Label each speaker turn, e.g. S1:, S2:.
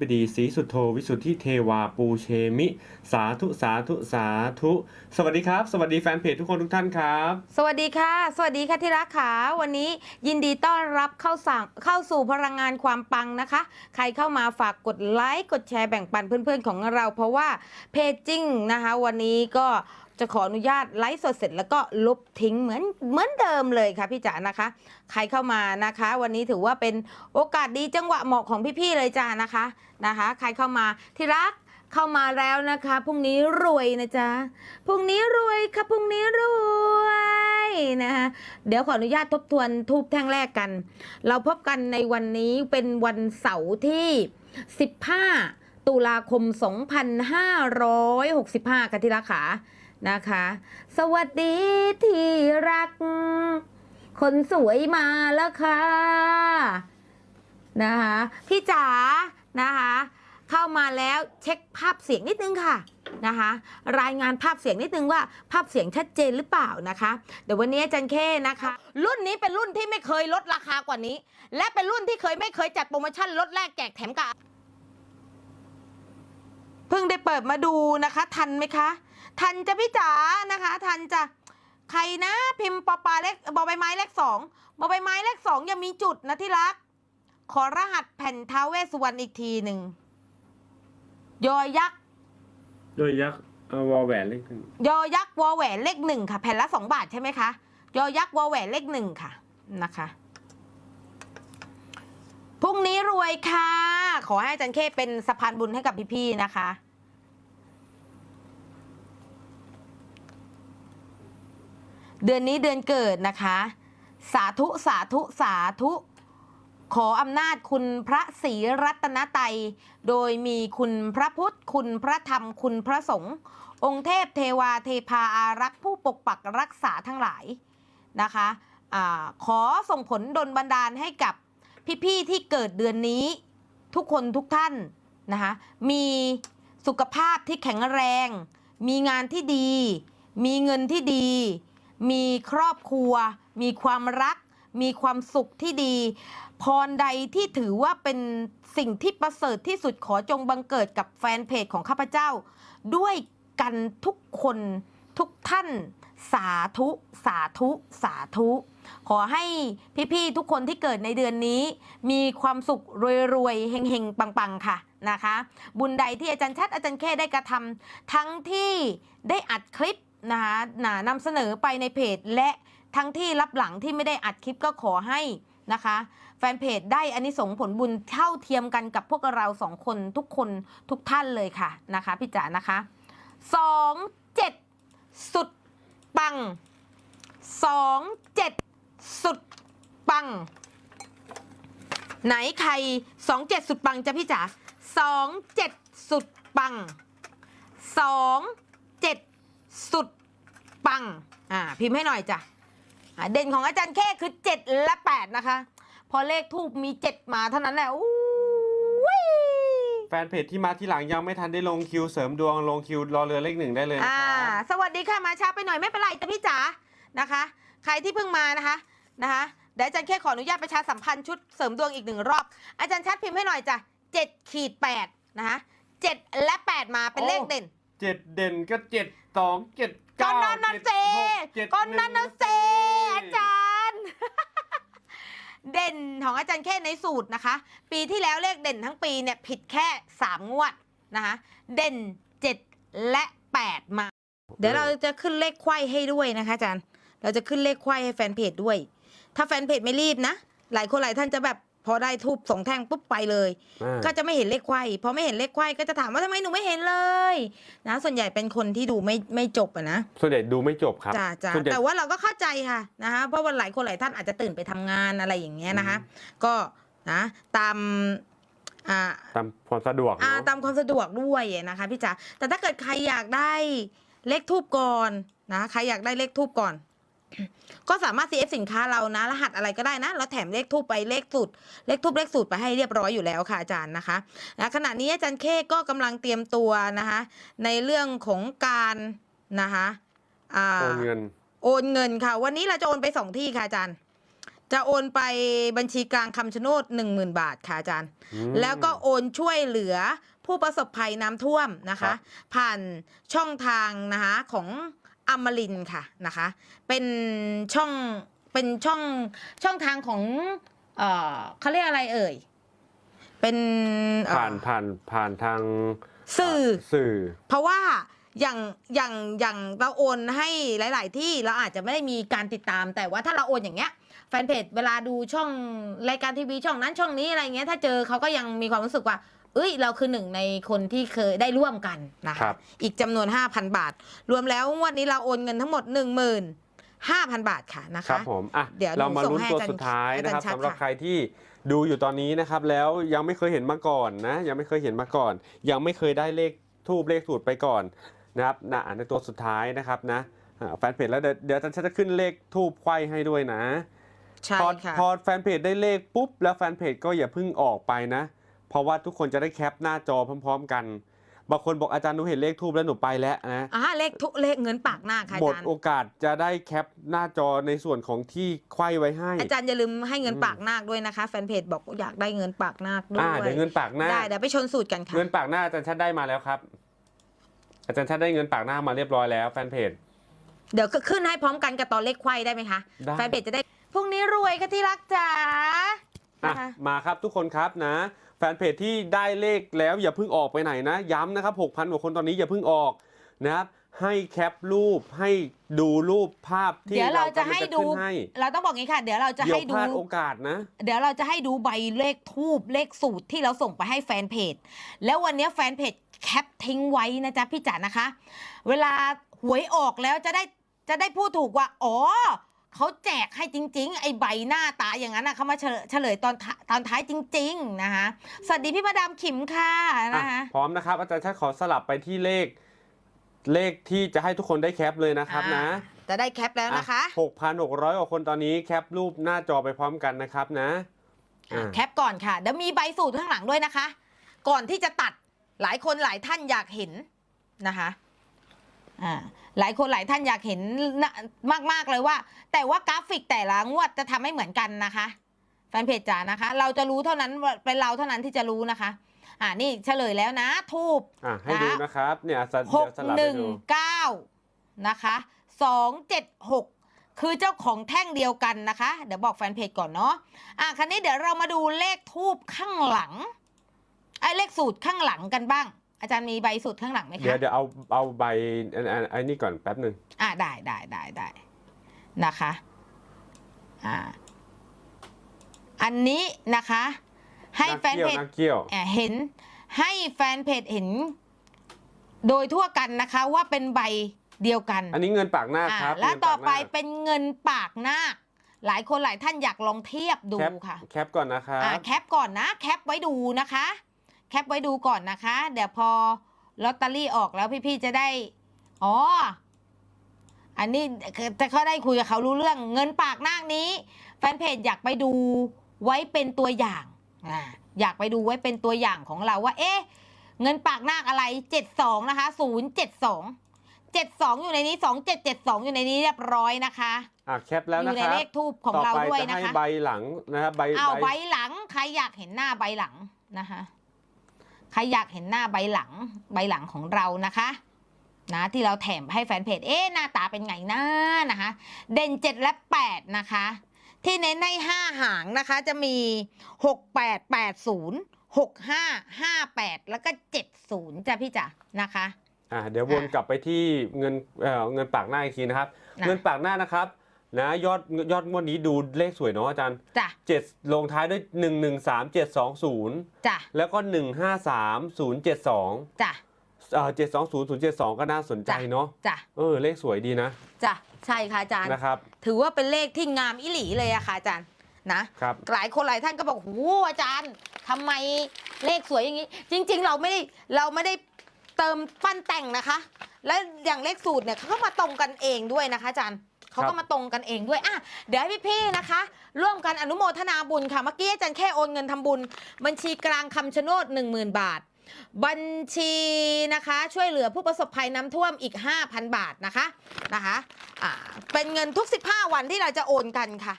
S1: บดีศรีสุโธวิสุทธิเทวาปูเชมิ สาธุสาธุสาธุ สวัสดีครับ สวัสดีแฟนเพจทุกคนทุกท่านครับ
S2: สวัสดีค่ะ สวัสดีค่ะที่รักขาวันนี้ยินดีต้อนรับเข้าสั่งเข้าสู่พลังงานความปังนะคะ ใครเข้ามาฝากกดไลค์กดแชร์แบ่งปันเพื่อนๆของเรา เพราะว่าเพจจริงนะคะ วันนี้ก็ จะขออนุญาตไลฟ์สดเสร็จแล้วก็ลบทิ้งเหมือนเหมือนเดิมเลยค่ะพี่จ๋านะคะ ใครเข้ามานะคะ วันนี้ถือว่าเป็นโอกาสดีจังหวะเหมาะของพี่ๆเลยจ้านะคะนะคะ ใครเข้ามาที่รักเข้ามาแล้วนะคะพรุ่งนี้รวยนะจ๊ะพรุ่งนี้รวยค่ะพรุ่งนี้รวยนะคะเดี๋ยวขออนุญาตทบทวนทูบแท่งแรกกัน เราพบกันในวันนี้เป็นวันเสาร์ที่ 15 ตุลาคม 2565ค่ะที่รักขา นะคะ สวัสดีที่รัก คนสวยมาแล้วค่ะนะคะพี่จ๋านะคะเข้ามาแล้วเช็คภาพเสียงนิดนึงค่ะนะคะรายงานภาพเสียงนิดนึงว่าภาพเสียงชัดเจนหรือเปล่านะคะเดี๋ยววันนี้อาจันเข้นะคะ รุ่นนี้เป็นรุ่นที่ไม่เคยลดราคากว่านี้ และเป็นรุ่นที่เคยไม่เคยจัดโปรโมชั่นลดแลกแจกแถมกับเพิ่งได้เปิดมาดูนะคะ ทันไหมคะ ทันจะพี่จ๋านะคะ ทันจะใครนะ พิมพ์ปอปลาเล็กบอใบไม้เลขสองบอใบไม้เลขสองยังมีจุดนะที่รัก ขอรหัสแผ่นท้าวเวสสุวรรณอีกทีหนึ่งยอยักษ์
S1: โดยยักษ์เอาวอลแหวนเล็กขึ้น
S2: ยอยักษ์วอแหวนเลขหนึ่งค่ะ แผ่นละสองบาทใช่ไหมคะยอยักษ์วอแหวนเลขหนึ่งค่ะนะคะพรุ่งนี้รวยค่ะ ขอให้อาจันเข้เป็นสะพานบุญให้กับพี่ๆนะคะ เดือนนี้เดือนเกิดนะคะ สาธุสาธุสาธุ ขออำนาจคุณพระศรีรัตนไตรัยโดยมีคุณพระพุทธ คุณพระธรรมคุณพระสงฆ์องค์เทพเทวาเทพาอารักษ์ผู้ปกปักรักษาทั้งหลายนะคะอขอส่งผลดลบันดาลให้กับพี่ๆที่เกิดเดือนนี้ ทุกคนทุกท่านนะคะมีสุขภาพที่แข็งแรง มีงานที่ดี มีเงินที่ดี มีครอบครัว มีความรัก มีความสุขที่ดี พรใดที่ถือว่าเป็นสิ่งที่ประเสริฐที่สุดขอจงบังเกิดกับแฟนเพจของข้าพเจ้า ด้วยกันทุกคนทุกท่านสาธุ สาธุ สาธุ ขอให้พี่ ๆ ทุกคนที่เกิดในเดือนนี้ มีความสุข รวย ๆ เฮง ๆ ปัง ๆ ค่ะนะคะ บุญใดที่อาจารย์ชัดอาจารย์แค่ได้กระทำทั้งที่ได้อัดคลิป นะคะนะนำเสนอไปในเพจและทั้งที่รับหลังที่ไม่ได้อัดคลิปก็ขอให้นะคะ แฟนเพจได้อานิสงส์ผลบุญเท่าเทียมกันกับพวกเราสองคนทุกคนทุกท่านเลยค่ะนะคะพี่จ๋านะคะสองเจ็ดสุดปังสองเจ็ดสุดปัง ไหนใครสองเจ็ดสุดปังจ้ะพี่จ๋าสองเจ็ดสุดปังสอง สุดปังอ่าพิมพ์ให้หน่อยจ้ะอ่าเด่นของอาจารย์แค่คือเจ็ดและแปดนะคะ พอเลขทูบมีเจ็ดมาเท่านั้นแหละอู้ย
S1: แฟนเพจที่มาที่หลังยังไม่ทันได้ลงคิวเสริมดวงลงคิวรอเรือเลขหนึ่งได้เลยนะ
S2: อ่า
S1: ครับ
S2: สวัสดีค่ะมาช้าไปหน่อยไม่เป็นไรจ้ะพี่จ๋านะคะ ใครที่เพิ่งมานะคะนะคะเดี๋ยวอาจารย์แค่ขออนุญาตประชาสัมพันธ์ชุดเสริมดวงอีกหนึ่งรอบ อาจารย์ชัดพิมพ์ให้หน่อยจ้ะเจ็ดขีดแปดนะคะเจ็ดและแปดมาเป็นเลขเด่น
S1: เจ็ดเด่นก็เจ็ดสองเจ็ด
S2: ก็
S1: เก้า
S2: นั่นนะเจ
S1: เจ็ดห
S2: ก็
S1: กเจ็ด
S2: นั่นนะเจอาจารย์ เด่นของอาจารย์แค่ในสูตรนะคะ ปีที่แล้วเลขเด่นทั้งปีเนี่ยผิดแค่สามงวดนะคะเด่นเจ็ดและแปดมา เดี๋ยวเราจะขึ้นเลขไขว้ให้ด้วยนะคะอาจารย์ เราจะขึ้นเลขไขว้ให้แฟนเพจด้วย ถ้าแฟนเพจไม่รีบนะ หลายคนหลายท่านจะแบบพ อได้ทูบสองแท่งปุ๊บไปเลย
S1: อ่า
S2: ก็จะไม่เห็นเลขไขว้พอไม่เห็นเลขไขว้ก็จะถามว่าทำไมหนูไม่เห็นเลยนะส่วนใหญ่เป็นคนที่ดูไม่ไม่จบอะนะ
S1: ส่วนใหญ่ดูไม่จบครับ
S2: จ้าจ้า
S1: ส่วนใหญ่
S2: แต่ว่าเราก็เข้าใจค่ะนะคะเพราะว่าหลายคนหลายท่านอาจจะตื่นไปทำงานอะไรอย่างเงี้ยนะคะ ก็นะตามอ่า
S1: ตามความสะดวก
S2: อ่า
S1: เนอะ
S2: ตามความสะดวกด้วยนะคะพี่จ๋าแต่ถ้าเกิดใครอยากได้เลขทูบก่อนนะใครอยากได้เลขทูบก่อน ก็สามารถ CF สินค้าเรานะ รหัสอะไรก็ได้นะเราแถมเลขทูบไปเลขสูตร เลขทูบเลขสูตรไปให้เรียบร้อยอยู่แล้วค่ะอาจารย์นะคะนะขณะนี้อาจารย์เคก็กำลังเตรียมตัวนะคะ ในเรื่องของการนะคะอ่า
S1: โอนเงิน
S2: โอนเงินค่ะ วันนี้เราจะโอนไปสองที่ค่ะอาจารย์ จะโอนไปบัญชีกลางคำชะโนด10,000บาทค่ะอาจารย์
S1: อืม
S2: แล้วก็โอนช่วยเหลือผู้ประสบภัยน้ำท่วมนะ
S1: ครั
S2: คะ
S1: บ
S2: ผ่านช่องทางนะคะของ อมรินทร์ค่ะนะคะ เป็นช่องเป็นช่องช่องทางของเออเขาเรียกอะไรเอ่ย เป็นเอ่อ
S1: ผ่านผ่านผ่านทาง
S2: สื่อ
S1: สื่อ
S2: เพราะว่าอย่างอย่างอย่างเราโอนให้หลาย ๆ ที่เราอาจจะไม่ได้มีการติดตาม แต่ว่าถ้าเราโอนอย่างเงี้ยแฟนเพจเวลาดูช่องรายการทีวีช่องนั้นช่องนี้อะไรเงี้ยถ้าเจอเขาก็ยังมีความรู้สึกว่า เอ้ยเราคือหนึ่งในคนที่เคยได้ร่วมกันนะ
S1: ครั
S2: คะ
S1: บ
S2: อีกจำนวน 5,000 บาท รวมแล้วงวันนี้เราโอนเงินทั้งหมด 15,000 บาทค่ะนะ
S1: ครั
S2: คะ
S1: บผมอะ
S2: เดี๋ยว
S1: เรามา
S2: หนูส่ง
S1: ลุ้น
S2: ให้
S1: ตัว
S2: อาจารย์
S1: สุดท้ายนะครับ
S2: อาจารย์ชัด
S1: สำหรับ
S2: ค่ะ
S1: ใครที่ดูอยู่ตอนนี้นะครับแล้วยังไม่เคยเห็นมาก่อนนะยังไม่เคยเห็นมาก่อน ยังไม่เคยได้เลขทูบเลขสูตรไปก่อนนะครับนะในตัวสุดท้ายนะครับนะอ่าแฟนเพจแล้วเดี๋ยวเดี๋ยวฉันจะขึ้นเลขทูบไขว้ให้ด้วยนะ
S2: ใช่
S1: พอ
S2: ค่ะ
S1: พอแฟนเพจได้เลขปุ๊บแล้วแฟนเพจก็อย่าเพิ่งออกไปนะ เพราะว่าทุกคนจะได้แคปหน้าจอพร้อม ๆ กัน บางคนบอกอาจารย์หนูเห็นเลขทูบแล้วหนูไปแล้วนะ
S2: อ่าเลขทุกเลขเงินปากหน้าค่ะ
S1: หม
S2: อา
S1: ด
S2: จารย์
S1: โอกาสจะได้แคปหน้าจอในส่วนของที่ไขว้ไว้ให้
S2: อาจารย์อย่าลืมให้เงิน
S1: อืม
S2: ปากนาคด้วยนะคะ แฟนเพจบอกอยากได้เงินปากนาคด้วย
S1: อ่าเดี๋ยวเงินปากหน้า
S2: ได้เดี๋ยวไปชนสูตรกันค่ะ
S1: เงินปากหน้าอาจารย์ชัดได้มาแล้วครับ อาจารย์ชัดได้เงินปากหน้ามาเรียบร้อยแล้วแฟนเพจ
S2: เดี๋ยวก็ขึ้นให้พร้อมกันกับตอนเลขไขว้ได้ไหมคะ
S1: ได้
S2: แฟนเพจจะได้พรุ่งนี้รวยค่ะที่รักจ๋า
S1: อะ
S2: นะคะ
S1: มาครับทุกคนครับนะ แฟนเพจที่ได้เลขแล้วอย่าเพิ่งออกไปไหนนะ ย้ำนะครับ 6,000กว่าคนตอนนี้อย่าเพิ่งออกนะครับให้แคปรูปให้ดูรูปภาพที่
S2: เดี๋ยวเราจะ
S1: กำลัง
S2: ให้ดู
S1: ขึ้นให้
S2: เราต้องบอกงี้ค่ะ เดี๋ยวเราจะ
S1: เดี๋ยว
S2: ให้
S1: พ
S2: ดู
S1: ลาดโอกาสนะ
S2: เดี๋ยวเราจะให้ดูใบเลขทูบเลขสูตรที่เราส่งไปให้แฟนเพจ แล้ววันนี้แฟนเพจแคปทิ้งไว้นะจ๊ะพี่จ๋านะคะ เวลาหวยออกแล้วจะได้จะได้พูดถูกว่า อ๋อ เขาแจกให้จริง ๆ ไอ้ใบหน้าตาอย่างนั้นนะเขามาเฉลยเฉลยตอนท้าตอนท้ายจริง ๆ นะคะ สวัสดีพี่มาดามขิมค่ะ
S1: อะ
S2: นะคะ
S1: พร้อมนะครับ อาจารย์ชัดขอสลับไปที่เลข เลขที่จะให้ทุกคนได้แคปเลยนะครับนะ
S2: อ่าจะได้แคปแล้วนะคะ
S1: หกพันหกร้อยกว่าคนตอนนี้แคปรูปหน้าจอไปพร้อมกันนะครับนะอ่า
S2: แคปก่อนค่ะเดี๋ยวมีใบสูตรข้างหลังด้วยนะคะ ก่อนที่จะตัดหลายคนหลายท่านอยากเห็นนะคะ อ่า หลายคนหลายท่านอยากเห็นมากมาก ๆ เลยว่า แต่ว่ากราฟิกแต่ละงวดจะทำไม่เหมือนกันนะคะ แฟนเพจจ๋านะคะ เราจะรู้เท่านั้นว่าเป็นเราเท่านั้นที่จะรู้นะคะ อ่านี่เฉลยแล้วนะ ทูบ
S1: อะให้ดูนะครับเนี่ยส
S2: ห
S1: เดี๋ย
S2: ก
S1: วสลับ
S2: ห
S1: ให้
S2: นึ่ง
S1: ดู
S2: เก้านะคะสองเจ็ดหกคือเจ้าของแท่งเดียวกันนะคะ เดี๋ยวบอกแฟนเพจก่อนเนาะอะคันนี้เดี๋ยวเรามาดูเลขทูบข้างหลังไอ้เลขสูตรข้างหลังกันบ้าง อาจารย์มีใบสูตรข้างหลังไหม
S1: เดี๋ยว
S2: คะ
S1: เดี๋ยวเอาเอาใบอันอันอันนี้ก่อนแป๊บหนึ่ง
S2: อะได้ได้ได้ได้นะคะอ่าอันนี้นะคะ ให้แฟนเพจ
S1: นักเกี่ยว
S2: อะเห็นให้แฟนเพจเห็น โดยทั่วกันนะคะว่าเป็นใบเดียวกัน
S1: อันนี้เงินปากหน้า
S2: อะ
S1: ครับ
S2: แล้ว
S1: เงิน
S2: ต่อา
S1: กห
S2: ไป
S1: น้า
S2: เป็นเงินปากหน้าคหลายคนหลายท่านอยากลองเทียบดู
S1: แคป
S2: ค่ะ
S1: แคปก่อนนะครับ
S2: อะแคปก่อนนะ แคปไว้ดูนะคะ แคปไว้ดูก่อนนะคะ เดี๋ยวพอลอตเตอรี่ออกแล้วพี่ๆจะได้ อ๋อ อันนี้แต่เขาได้คุยกับเขารู้เรื่อง เงินปากนาคนี้ แฟนเพจอยากไปดูไว้เป็นตัวอย่างอ่าอยากไปดูไว้เป็นตัวอย่างของเราว่า เอ๊ะ เงินปากนาคอะไร 72 นะคะ 072 72 อยู่ในนี้ 2772 อยู่ในนี้เรียบร้อยนะคะ
S1: อะแคปแล้ว
S2: อ
S1: นะ
S2: ยู่ใน
S1: ครับ
S2: เลขทูบของ
S1: ต่อ
S2: เรา
S1: ไป
S2: ด้วย
S1: จะ
S2: นะ
S1: ให้
S2: คะ
S1: ใบหลังนะครับใบ
S2: เอา
S1: ใบ
S2: ใบหลังใครอยากเห็นหน้าใบหลังนะคะ ใครอยากเห็นหน้าใบหลังใบหลังของเรานะคะนะที่เราแถมให้แฟนเพจ เอ๊ะหน้าตาเป็นไงนะนะคะ เด่นเจ็ดและแปดนะคะ ที่เน้นให้ห้าหางนะคะ จะมีหกแปดแปดศูนย์หกห้าห้าแปดแล้วก็เจ็ดศูนย์จ้ะพี่จ๋านะคะ
S1: อะเดี๋ยววนกลับไปที่เงินเอ่อเงินปากหน้าอีกทีนะครับ
S2: นะ
S1: เงินปากหน้านะครับ นะยอดยอดงวดนี้ดูเลขสวยเนาะอาจารย์
S2: จ้ะ
S1: เจ็ดลงท้ายด้วยหนึ่งหนึ่งสามเจ็ดสองศูนย์
S2: จ้ะ
S1: แล้วก็หนึ่งห้าสามศูนย์เจ็ดสอง
S2: จ้ะ
S1: เอ่อเจ็ดสองศูนย์ศูนย์เจ็ดสองก็น่าสนใจ
S2: จ้ะ
S1: เนาะ
S2: จ้ะ
S1: เออเลขสวยดีนะ
S2: จ้ะใช่ค่ะอาจารย์
S1: นะครับ
S2: ถือว่าเป็นเลขที่งามอิหลีเลยอะค่ะอาจารย์นะ
S1: ครับ
S2: หลายคนหลายท่านก็บอกโอ้โหอาจารย์ทำไมเลขสวยอย่างนี้ จริง ๆ เราไม่ได้เราไม่ได้เติมปั้นแต่งนะคะ และอย่างเลขสูตรเนี่ยเขาก็มาตรงกันเองด้วยนะคะอาจารย์ เขาก็มาตรงกันเองด้วยอะเดี๋ยวให้พี่ๆนะคะ ร่วมกันอนุโมทนาบุญค่ะ เมื่อกี้อาจารย์แค่โอนเงินทำบุญ บัญชีกลางคำชะโนด 10,000 บาท บัญชีนะคะ ช่วยเหลือผู้ประสบภัยน้ำท่วมอีก 5,000 บาทนะคะนะคะ อ่าเป็นเงินทุก 15 วันที่เราจะโอนกันค่ะ